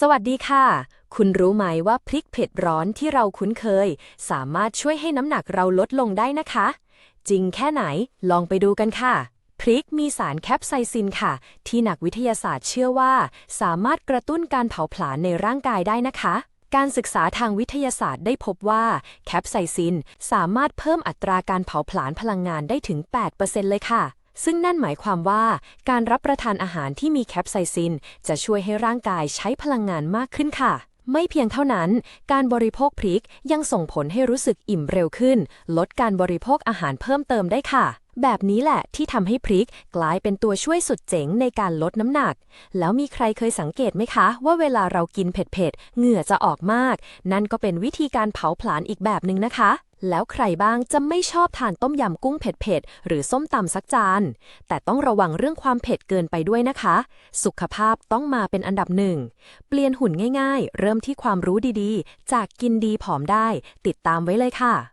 สวัสดีค่ะ คุณรู้ไหมว่าพริกเผ็ดร้อนที่เราคุ้นเคย สามารถช่วยให้น้ำหนักเราลดลงได้นะคะ จริงแค่ไหนลองไปดูกันค่ะ พริกมีสารแคปไซซินค่ะ ที่นักวิทยาศาสตร์เชื่อว่า สามารถกระตุ้นการเผาผลาญในร่างกายได้นะคะการศึกษาทางวิทยาศาสตร์ได้พบว่าแคปไซซินสามารถเพิ่มอัตราการเผาผลาญพลังงานได้ถึง 8%เลยค่ะ ซึ่งนั่นหมายความว่าการรับประทานอาหารที่มีแคปไซซิน จะช่วยให้ร่างกายใช้พลังงานมากขึ้นค่ะ ไม่เพียงเท่านั้น การบริโภคพริกยังส่งผลให้รู้สึกอิ่มเร็วขึ้น ลดการบริโภคอาหารเพิ่มเติมได้ค่ะ แบบนี้แหละที่ทำให้พริกกลายเป็นตัวช่วยสุดเจ๋งในการลดน้ำหนัก แล้วมีใครเคยสังเกตไหมคะ ว่าเวลาเรากินเผ็ดๆเหงื่อจะออกมาก นั่นก็เป็นวิธีการเผาผลาญอีกแบบหนึ่งนะคะ แล้วใครบ้างจะไม่ชอบทานต้มยำกุ้งเผ็ดๆ หรือส้มตำสักจาน แต่ต้องระวังเรื่องความเผ็ดเกินไปด้วยนะคะ สุขภาพต้องมาเป็นอันดับหนึ่ง เปลี่ยนหุ่นง่ายๆ เริ่มที่ความรู้ดีๆ จากกินดีผอมได้ ติดตามไว้เลยค่ะ